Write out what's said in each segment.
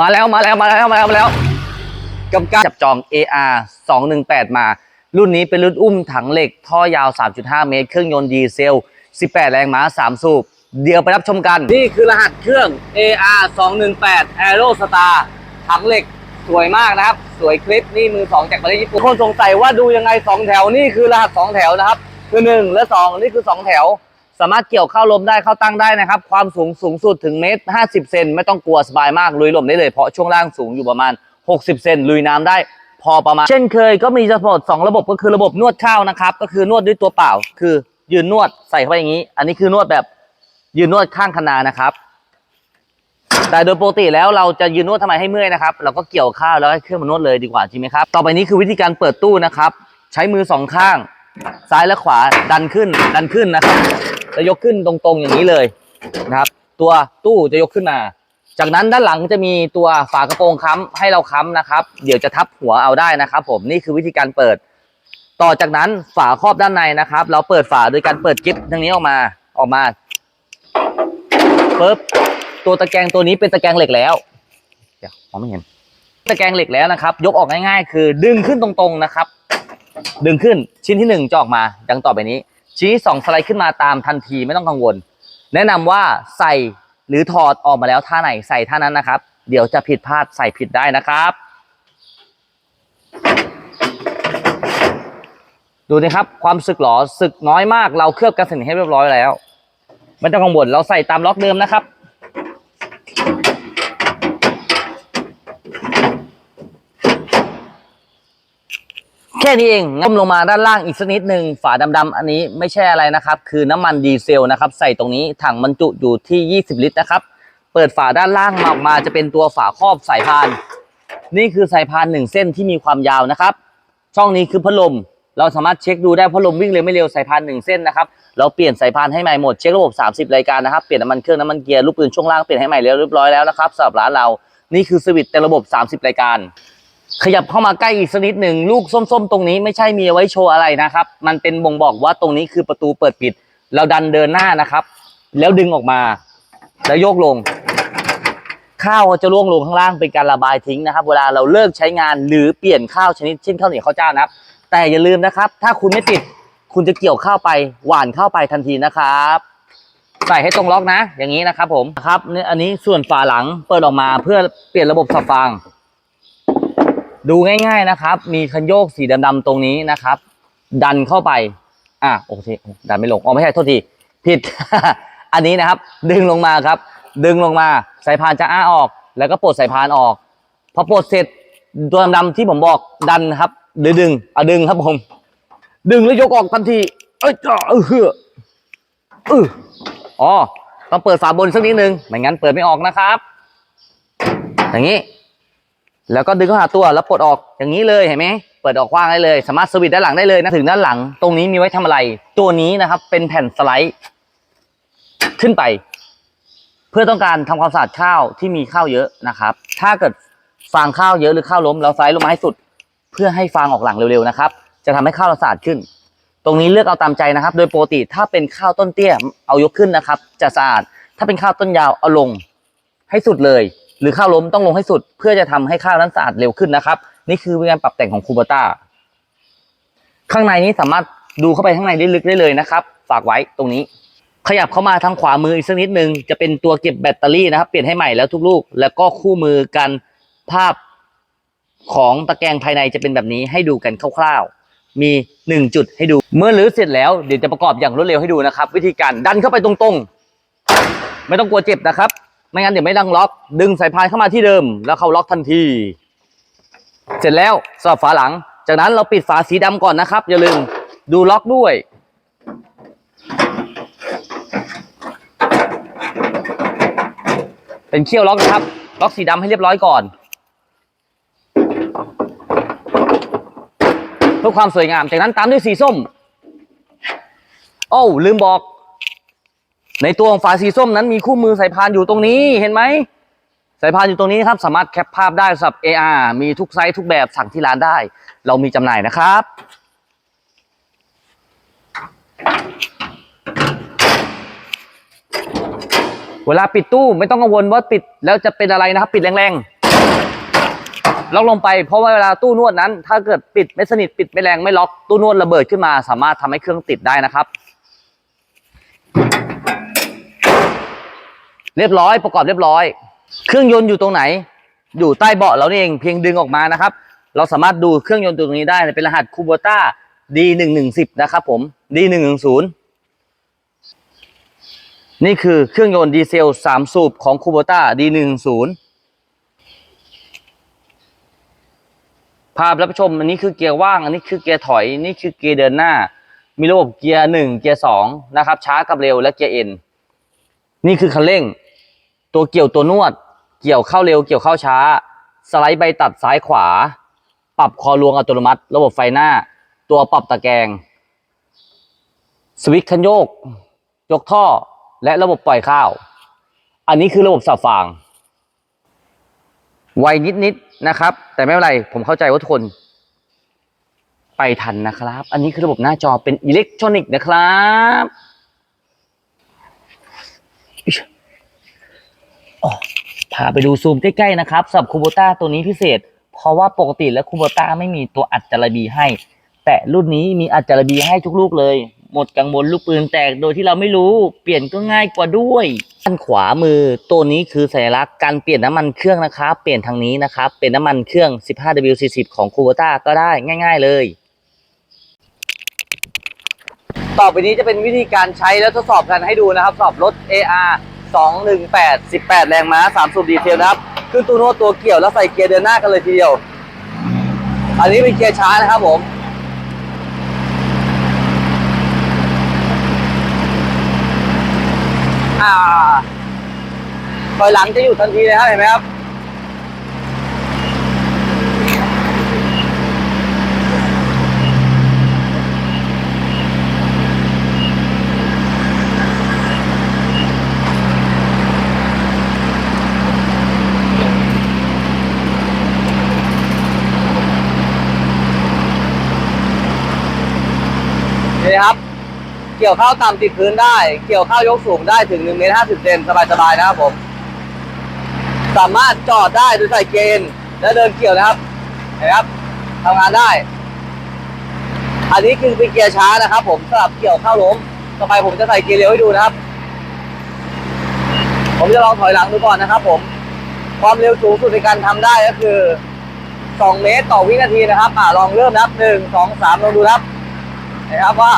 มาแล้วมาแล้วมาแล้วมาแล้วมาแล้วกับการจับจอง AR 218 มา รุ่นนี้เป็นรุ่นอุ้มถังเหล็ก ท่อยาว 3.5 เมตร เครื่องยนต์ดีเซล 18 แรงม้า 3 สูบ เดี๋ยวไปรับชมกัน นี่คือรหัสเครื่อง AR 218 Aero Star ถังเหล็กสวยมากนะครับ สวยคลิปนี่มือ 2 จากประเทศญี่ปุ่นคนสงสัยว่าดูยังไง 2 แถวนี่คือรหัส 2 แถวนะครับ คือ 1 และ 2 นี่คือ 2 แถว สามารถเกี่ยวเข้าลมได้เข้าตั้งได้นะครับ ความสูงสูงสุดถึงเมตร50เซนไม่ต้องกลัวสบายมากลุยลมได้เลยเพราะช่วงล่างสูงอยู่ประมาณ 60 เซนลุยน้ำได้พอประมาณ เช่นเคยก็มีจะหมด2ระบบก็คือระบบนวดข้าวนะครับ ก็คือนวดด้วยตัวเปล่า คือยืนนวดใส่เข้าไปอย่างนี้ อันนี้คือนวดแบบยืนนวดข้างคนานะครับ แต่โดยปกติแล้วเราจะยืนนวดทำไมให้เมื่อยนะครับ เราก็เกี่ยวข้าวแล้วให้เครื่องมานวดเลยดีกว่าจริงไหมครับ ต่อไปนี้คือวิธีการเปิดตู้นะครับ ใช้มือสองข้าง ซ้ายและขวาดันขึ้นดันขึ้นนะครับ จะยกขึ้นตรงๆอย่างนี้เลยนะครับ ตัวตู้จะยกขึ้นมา จากนั้นด้านหลังจะมีตัวฝากระโปรงค้ำให้เราค้ำนะครับ เดี๋ยวจะทับหัวเอาได้นะครับ ผมนี่คือวิธีการเปิด ต่อจากนั้นฝาครอบด้านในนะครับ เราเปิดฝาโดยการเปิดกิ๊บทางนี้ออกมาออกมาปึ๊บตัวตะแกรงตัวนี้เป็นตะแกรงเหล็กแล้วเดี๋ยวมองไม่เห็นตะแกรงเหล็กแล้วนะครับ ยกออกง่ายๆ คือดึงขึ้นตรงๆนะครับ ดึงขึ้นชิ้นที่หนึ่งจะออกมาดังต่อไปนี้ ชี้สองสไลด์ขึ้นมาตามทันทีไม่ต้องกังวล แนะนำว่าใส่หรือถอดออกมาแล้วท่าไหนใส่ท่านั้นนะครับ เดี๋ยวจะผิดพลาดใส่ผิดได้นะครับ ดูนะครับความสึกหรอสึกน้อยมากเราเคลือบกันสนิทให้เรียบร้อยแล้วไม่ต้องกังวลเราใส่ตามล็อกเดิมนะครับ ค่นี้เองง้มลงมาด้านล่างอีกสักนิดหนึ่งฝาดำๆอันนี้ไม่ใช่อะไรนะครับ คือน้ำมันดีเซลนะครับใส่ตรงนี้ถังบรรจุอยู่ที่ 20 ลิตรนะครับ เปิดฝาด้านล่างออกมาจะเป็นตัวฝาครอบสายพาน นี่คือสายพานหนึ่งเส้นที่มีความยาวนะครับ ช่องนี้คือพัดลมเราสามารถเช็คดูได้พัดลมวิ่งเร็วไม่เร็วสายพานหนึ่งเส้นนะครับเราเปลี่ยนสายพานให้ใหม่หมดเช็คระบบ 30 รายการนะครับเปลี่ยนน้ำมันเครื่องน้ำมันเกียร์ลูกปืนช่วงล่างเปลี่ยนให้ใหม่เรียบร้อยแล้วนะครับสำหรับร้านเรานี่คือสวิตช์เต็มระบบ 30 รายการ ขยับเข้ามาใกล้อีกสักนิดหนึ่งลูกส้มๆ ตรงนี้ไม่ใช่มีไว้โชว์อะไรนะครับ มันเป็นบ่งบอกว่าตรงนี้คือประตูเปิดปิด เราดันเดินหน้านะครับ แล้วดึงออกมา แล้วโยกลง ข้าวจะล่วงลงข้างล่างเป็นการระบายทิ้งนะครับ เวลาเราเลิกใช้งานหรือเปลี่ยนข้าวชนิดเช่นข้าวเหนียวข้าวเจ้านะครับ แต่อย่าลืมนะครับ ถ้าคุณไม่ปิดคุณจะเกี่ยวข้าวไปหวานข้าวไปทันทีนะครับใส่ให้ตรงล็อกนะ อย่างนี้นะครับผมนะครับเนี่ยอันนี้ส่วนฝาหลังเปิดออกมาเพื่อเปลี่ยนระบบสับฟาง ดูง่ายๆนะครับ มีคันโยกสีดำๆตรงนี้นะครับ ดันเข้าไป อะโอเคดันไม่ลงอ๋อไม่ใช่โทษทีผิด อันนี้นะครับ ดึงลงมาครับ ดึงลงมาสายพานจะอ้าออก แล้วก็ปลดสายพานออกพอปลดเสร็จตัวดำๆที่ผมบอกดันครับหรือดึงเอาดึงครับผม ดึงแล้วยกออกทันที เอ้ยจ้าเออเฮือเอออ๋อต้องเปิดฝาบนสักนิดนึงไม่งั้นเปิดไม่ออกนะครับ อย่างนี้ แล้วก็ดึงเข้าหาตัวแล้วปลดออกอย่างนี้เลยเห็นไหมเปิดออกกว้างได้เลย สามารถสวิตช์ด้านหลังได้เลยนะถึงด้านหลัง ตรงนี้มีไว้ทำอะไร ตัวนี้นะครับเป็นแผ่นสไลด์ขึ้นไป เพื่อต้องการทำความสะอาดข้าวที่มีข้าวเยอะนะครับ ถ้าเกิดฟางข้าวเยอะหรือข้าวล้มเราสไลด์ลงมาให้สุด เพื่อให้ฟางออกหลังเร็วๆนะครับ จะทำให้ข้าวเราสะอาดขึ้น ตรงนี้เลือกเอาตามใจนะครับ โดยปกติถ้าเป็นข้าวต้นเตี้ยเอายกขึ้นนะครับ จะสะอาดถ้าเป็นข้าวต้นยาวเอาลงให้สุดเลย หรือข้าวล้มต้องลงให้สุด เพื่อจะทำให้ข้าวนั้นสะอาดเร็วขึ้นนะครับ นี่คือการปรับแต่งของคูเบต้าข้างในนี้สามารถดูเข้าไปข้างในได้ลึกได้เลยนะครับ ฝากไว้ตรงนี้ ขยับเข้ามาทางขวามืออีกสักนิดนึงจะเป็นตัวเก็บแบตเตอรี่นะครับ เปลี่ยนให้ใหม่แล้วทุกลูก แล้วก็คู่มือกันภาพของตะแกรงภายในจะเป็นแบบนี้ให้ดูกันคร่าวๆ มีหนึ่งจุดให้ดู เมื่อรื้อเสร็จแล้วเดี๋ยวจะประกอบอย่างรวดเร็วให้ดูนะครับ วิธีการดันเข้าไปตรงๆ ไม่ต้องกลัวเจ็บนะครับ ไม่งั้นเดี๋ยวไม่ดังล็อก ดึงสายพานเข้ามาที่เดิม แล้วเข้าล็อกทันที เสร็จแล้วสอบฝาหลัง จากนั้นเราปิดฝาสีดำก่อนนะครับ อย่าลืมดูล็อกด้วย เป็นเขี้ยวล็อกนะครับ ล็อกสีดำให้เรียบร้อยก่อนเพื่อความสวยงาม จากนั้นตามด้วยสีส้ม โอ้าลืมบอก ในตัวของฝาสีส้มนั้นมีคู่มือสายพานอยู่ตรงนี้เห็นไหมสายพานอยู่ตรงนี้ครับสามารถแคปภาพได้สำหรับ AR มีทุกไซส์ทุกแบบสั่งที่ร้านได้ เรามีจำหน่ายนะครับ เวลาปิดตู้ไม่ต้องกังวลว่าปิดแล้วจะเป็นอะไรนะครับ ปิดแรงๆ ล็อกลงไปเพราะว่าเวลาตู้นวดนั้น ถ้าเกิดปิดไม่สนิทปิดไม่แรงไม่ล็อกตู้นวดระเบิดขึ้นมา สามารถทำให้เครื่องติดได้นะครับ เรียบร้อยประกอบเรียบร้อย เครื่องยนต์อยู่ตรงไหน อยู่ใต้เบาะเราเองเพียงดึงออกมานะครับ เราสามารถดูเครื่องยนต์ตัวนี้ได้เป็นรหัสคูโบต้า D110 นะครับผม D110 นี่คือเครื่องยนต์ดีเซล 3 สูบของคูโบต้า D110 ภาพรับชมอันนี้คือเกียร์ว่าง อันนี้คือเกียร์ถอย นี่คือเกียร์เดินหน้า มีระบบเกียร์หนึ่งเกียร์สองนะครับ ช้ากับเร็วและเกียร์เอ็น นี่คือคันเร่ง ตัวเกี่ยวตัวนวด เกี่ยวเข้าเร็ว เกี่ยวเข้าช้า สไลด์ใบตัดซ้ายขวา ปรับคอลวงอัตโนมัติ ระบบไฟหน้า ตัวปรับตะแกรง สวิตช์คันโยก ยกท่อ และระบบปล่อยข้าว อันนี้คือระบบสับฟาง ไวนิดๆนะครับ แต่ไม่เป็นไร ผมเข้าใจว่าทุกคน ไปทันนะครับ อันนี้คือระบบหน้าจอเป็นอิเล็กทรอนิกส์นะครับ พาไปดูซูมใกล้ๆนะครับสำหรับคูโบต้าตัวนี้พิเศษ เพราะว่าปกติแล้วคูโบต้าไม่มีตัวอัดจารบีให้ แต่รุ่นนี้มีอัดจารบีให้ทุกลูกเลย หมดกังวลลูกปืนแตกโดยที่เราไม่รู้เปลี่ยนก็ง่ายกว่าด้วยด้านขวามือตัวนี้คือสัญลักษณ์การเปลี่ยนน้ำมันเครื่องนะครับเปลี่ยนทางนี้นะครับเป็นน้ำมันเครื่อง 15W40 ของคูโบต้าก็ได้ง่าย ๆ เลยต่อไปนี้จะเป็นวิธีการใช้และทดสอบกันให้ดูนะครับสอบรถ AR 218 18 แรงม้า 3 สูบดีเทลนะครับขึ้นตูโน่ตตัวเกี่ยวแล้วใส่เกียร์เดินหน้ากันเลยทีเดียว อันนี้เป็นเกียร์ช้านะครับผมอ่าถอยหลังจะอยู่ทันทีเลยครับเห็นไหมครับ นี่ครับ เกี่ยวข้าวต่ำติดพื้นได้ เกี่ยวข้าวยกสูงได้ถึง1เมตร50เซนสบายๆนะครับผม สามารถจอดได้โดยใส่เกณฑ์และเดินเกี่ยวนะครับเห็นไหมครับทำงานได้ อันนี้คือเป็นเกียร์ช้านะครับ ผมสำหรับเกี่ยวข้าวล้มต่อไปผมจะใส่เกียร์เร็วให้ดูนะครับ ผมจะลองถอยหลังดูก่อนนะครับ ผม ความเร็วสูงสุดในการทำได้ก็คือ 2 เมตรต่อวินาทีนะครับอ่าลองเริ่มนับ1 2 3ลองดูนะครับ นะครับว่า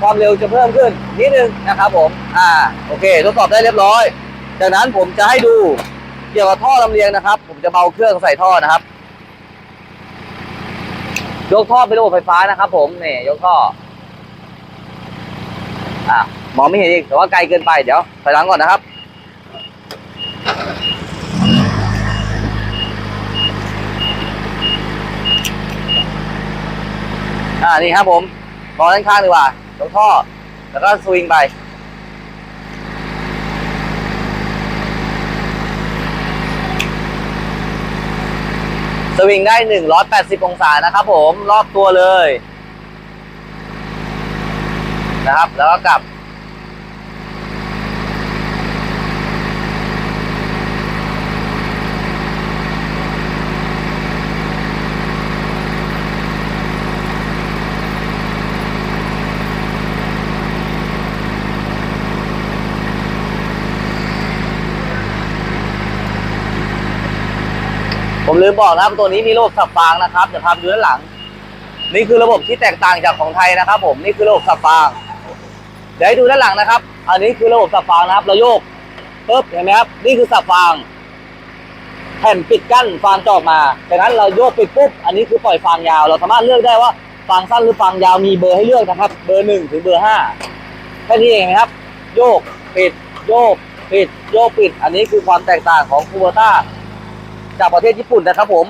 ความเร็วจะเพิ่มขึ้นนิดนึงนะครับผมอ่าโอเคทดสอบได้เรียบร้อย จากนั้นผมจะให้ดูเกี่ยวกับท่อลำเลียงนะครับ ผมจะเบาเครื่องใส่ท่อนะครับยกท่อเป็นระบบไฟฟ้านะครับ ผมนี่ยกท่ออ่ามองไม่เห็นอีกแต่ว่าไกลเกินไปเดี๋ยวถอยหลังก่อนนะครับอ่านี่ครับผม มองด้านข้างดีกว่าตรงท่อ แล้วก็สวิงไป สวิงได้ 180 องศานะครับผม รอบตัวเลย นะครับ แล้วก็กลับ ผมลืมบอกนะครับตัวนี้มีระบบสับฟางนะครับเดี๋ยวพาไปดูด้านหลัง นี่คือระบบที่แตกต่างจากของไทยนะครับ ผมนี่คือระบบสับฟางเดี๋ยวให้ดูด้านหลังนะครับ อันนี้คือระบบสับฟางนะครับเราโยกปุ๊บเห็นไหมครับนี่คือสับฟาง แผ่นปิดกั้นฟางจออกมาจากนั้นเราโยกปิดปุ๊บอันนี้คือปล่อยฟางยาว เราสามารถเลือกได้ว่าฟางสั้นหรือฟางยาวมีเบอร์ให้เลือกนะครับ เบอร์หนึ่งถึงเบอร์ห้าแค่นี้เองนะครับ โยกปิดโยกปิดโยกปิด อันนี้คือความแตกต่างของคูโบต้า จากประเทศญี่ปุ่นนะครับผม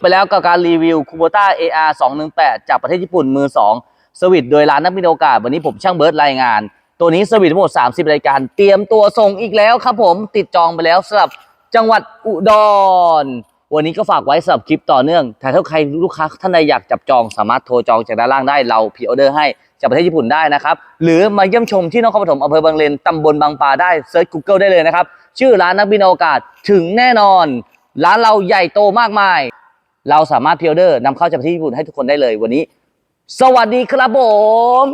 ไปแล้วกับการรีวิว Kubota AR 218 จากประเทศญี่ปุ่นมือ 2 สวิตโดยร้านนักบินโอกาส วันนี้ผมช่างเบิร์ดรายงาน ตัวนี้สวิตทั้งหมด 30 รายการ เตรียมตัวส่งอีกแล้วครับผมติดจองไปแล้วสำหรับจังหวัดอุดร วันนี้ก็ฝากไว้สำหรับคลิปต่อเนื่องถ้าถ้าใครลูกค้าท่านใดอยากจับจองสามารถโทรจองจากด้านล่างได้เราพรีออเดอร์ให้จากประเทศญี่ปุ่นได้นะครับ หรือมาเยี่ยมชมที่นครปฐมอำเภอบางเลนตำบลบางปลาได้เซิร์ช Google ได้เลยนะครับ ชื่อร้านนักบินอวกาศถึงแน่นอน ร้านเราใหญ่โตมากมาย เราสามารถพิออเดอร์นำเข้าจากประเทศญี่ปุ่นให้ทุกคนได้เลยวันนี้ สวัสดีครับผม